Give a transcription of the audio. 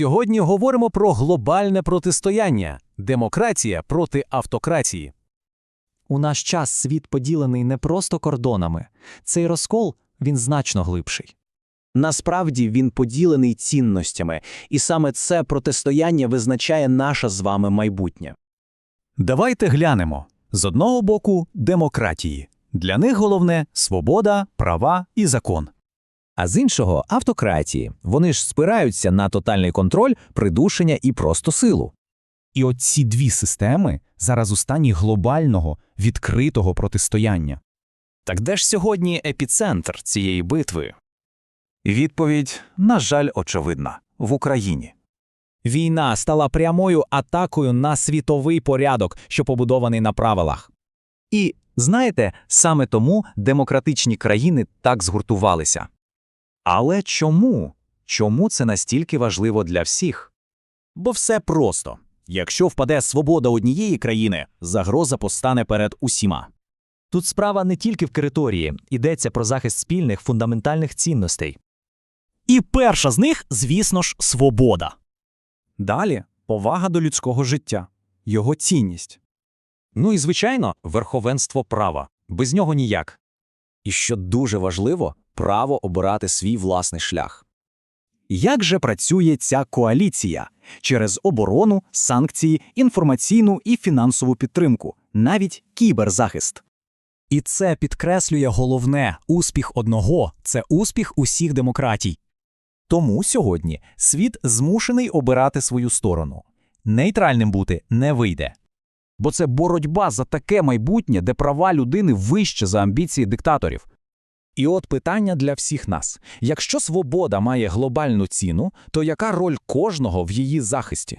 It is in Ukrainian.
Сьогодні говоримо про глобальне протистояння демократія проти автократії. У наш час світ поділений не просто кордонами. Цей розкол він значно глибший. Насправді він поділений цінностями, і саме це протистояння визначає наше з вами майбутнє. Давайте глянемо. З одного боку демократії. Для них головне свобода, права і закон. А з іншого автократії. Вони ж спираються на тотальний контроль, придушення і просто силу. І от ці дві системи зараз у стані глобального, відкритого протистояння. Так де ж сьогодні епіцентр цієї битви? Відповідь, на жаль, очевидна в Україні. Війна стала прямою атакою на світовий порядок, що побудований на правилах. І знаєте, саме тому демократичні країни так згуртувалися. Але чому? Чому це настільки важливо для всіх? Бо все просто. Якщо впаде свобода однієї країни, загроза постане перед усіма. Тут справа не тільки в території, йдеться про захист спільних фундаментальних цінностей. І перша з них, звісно ж, свобода. Далі повага до людського життя, його цінність. Ну і, звичайно, верховенство права. Без нього ніяк. І що дуже важливо, право обирати свій власний шлях. Як же працює ця коаліція? Через оборону, санкції, інформаційну і фінансову підтримку, навіть кіберзахист. І це підкреслює головне успіх одного це успіх усіх демократій. Тому сьогодні світ змушений обирати свою сторону. Нейтральним бути не вийде. Бо це боротьба за таке майбутнє, де права людини вище за амбіції диктаторів. І от питання для всіх нас: якщо свобода має глобальну ціну, то яка роль кожного в її захисті?